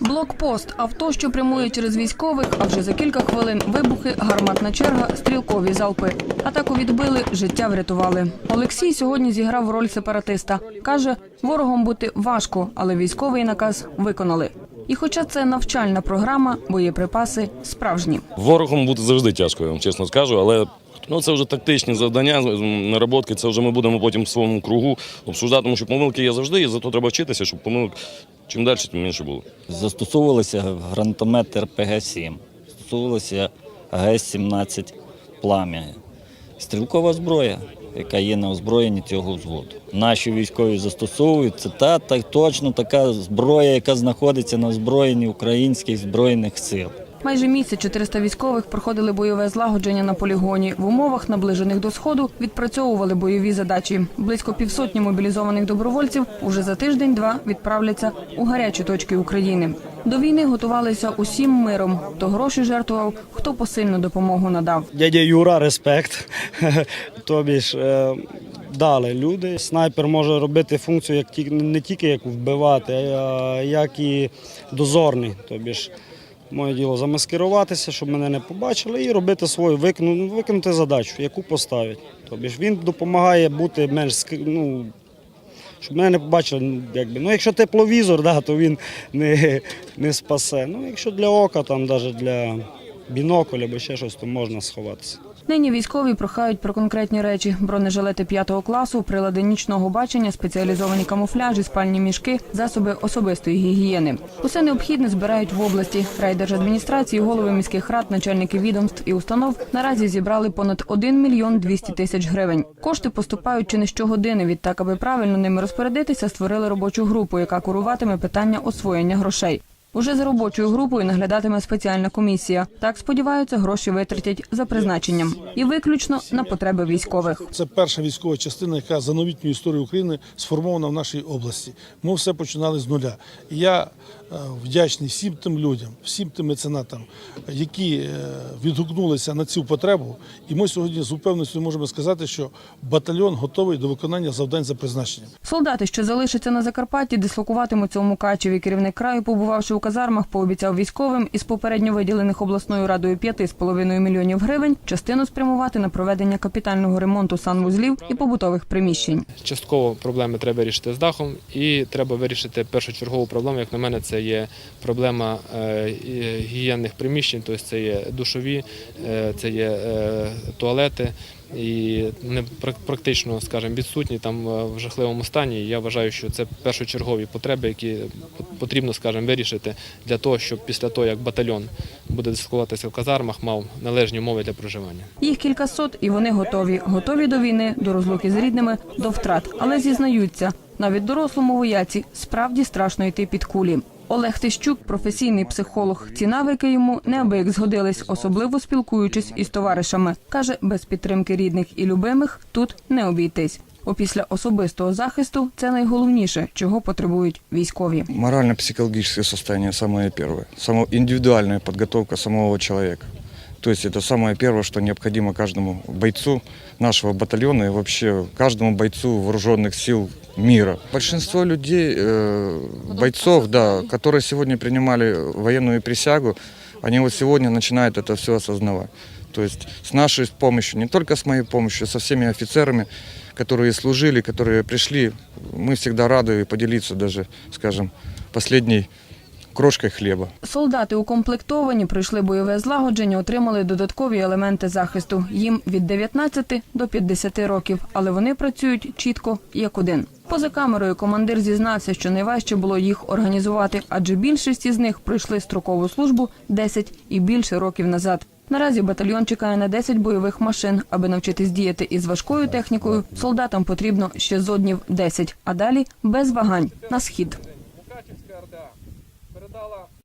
Блокпост авто, що прямує через військових, а вже за кілька хвилин вибухи, гарматна черга, стрілкові залпи. Атаку відбили, життя врятували. Олексій сьогодні зіграв роль сепаратиста. каже, ворогом бути важко, але військовий наказ виконали. І хоча це навчальна програма, боєприпаси справжні. Ворогом бути завжди тяжко, я вам чесно скажу, але ну, це вже тактичні завдання, наработки. Це вже ми будемо потім в своєму кругу обсуждати, тому що помилки є завжди, і зато треба вчитися, щоб помилок чим далі, тим менше було. Застосовувалися гранатомет РПГ-7, застосовувалися АГС-17 плам'я, стрілкова зброя, яка є на озброєнні цього взводу. Наші військові застосовують це та, та точно така зброя, яка знаходиться на озброєнні українських збройних сил. Майже місяць 400 військових проходили бойове злагодження на полігоні. В умовах, наближених до сходу, відпрацьовували бойові задачі. Близько півсотні мобілізованих добровольців уже за тиждень-два відправляться у гарячі точки України. До війни готувалися усім миром. То гроші жертвував, хто посильну допомогу надав. Дядя Юра, респект. Тобі ж е, дали люди. Снайпер може робити функцію як ті- не тільки як вбивати, а як і дозорний. Тобі ж моє діло замаскируватися, щоб мене не побачили, і робити свою викону- виконати задачу, яку поставить. Тобі ж він допомагає бути менш ну, щоб мене не побачили. Якби. Ну, якщо тепловізор, да, то він не, не спасе. Ну, якщо для ока, там, навіть для бінокуля або ще щось, то можна сховатися. Нині військові прохають про конкретні речі: бронежилети п'ятого класу, прилади нічного бачення, спеціалізовані камуфляжі, спальні мішки, засоби особистої гігієни. Усе необхідне збирають в області. Райдержадміністрації, голови міських рад, начальники відомств і установ наразі зібрали понад 1 мільйон 200 тисяч гривень. Кошти поступають чи не щогодини. Відтак, аби правильно ними розпорядитися, створили робочу групу, яка куруватиме питання освоєння грошей. Уже за робочою групою наглядатиме спеціальна комісія. Так сподіваються, гроші витратять за призначенням і виключно на потреби військових. Це перша військова частина, яка за новітню історію України сформована в нашій області. Ми все починали з нуля. Я е, вдячний всім тим людям, всім тим меценатам, які е, відгукнулися на цю потребу. І ми сьогодні з упевненістю можемо сказати, що батальйон готовий до виконання завдань за призначенням. Солдати, що залишаться на Закарпатті, дислокуватимуться у Мукачеві. Керівник краю, побувавши у казармах, пообіцяв військовим із попередньо виділених обласною радою 5,5 мільйонів гривень частину спрямувати на проведення капітального ремонту санвузлів і побутових приміщень. Частково проблеми треба вирішити з дахом, і треба вирішити першочергову проблему. Як на мене, це є проблема е, гігієнних приміщень, тобто це є душові, е, це є е, туалети. І прак- практично, скажімо, відсутні там е, в жахливому стані. Я вважаю, що це першочергові потреби, які потрібно, скажімо, вирішити для того, щоб після того, як батальйон буде дислокуватися в казармах, мав належні умови для проживання. Їх кількасот, і вони готові. Готові до війни, до розлуки з рідними, до втрат. Але зізнаються, навіть дорослому вояці справді страшно йти під кулі. Олег Тищук, професійний психолог. Ці навики йому неабияк згодились, особливо спілкуючись із товаришами. Каже, без підтримки рідних і любимих тут не обійтись. Опісля особистого захисту це найголовніше, чого потребують військові. Морально-психологічне состояние саме перше, Само, індивідуальна підготовка самого человека. То есть это самое первое, что необходимо каждому бойцу нашего батальона и вообще каждому бойцу вооруженных сил мира. Большинство людей, э, бойцов, да, которые сегодня принимали военную присягу, они вот сегодня начинают это все осознавать. То есть с нашей помощью, не только с моей помощью, со всеми офицерами, которые служили, которые пришли, мы всегда рады поделиться даже, скажем, последней крошкой хлеба. Солдати укомплектовані, пройшли бойове злагодження, отримали додаткові елементи захисту. Їм від 19 до 50 років, але вони працюють чітко як один. Поза камерою командир зізнався, що найважче було їх організувати, адже більшість із них пройшли строкову службу 10 і більше років назад. Наразі батальйон чекає на 10 бойових машин. Аби навчитись діяти із важкою технікою, солдатам потрібно ще зоднів 10, а далі без вагань на схід.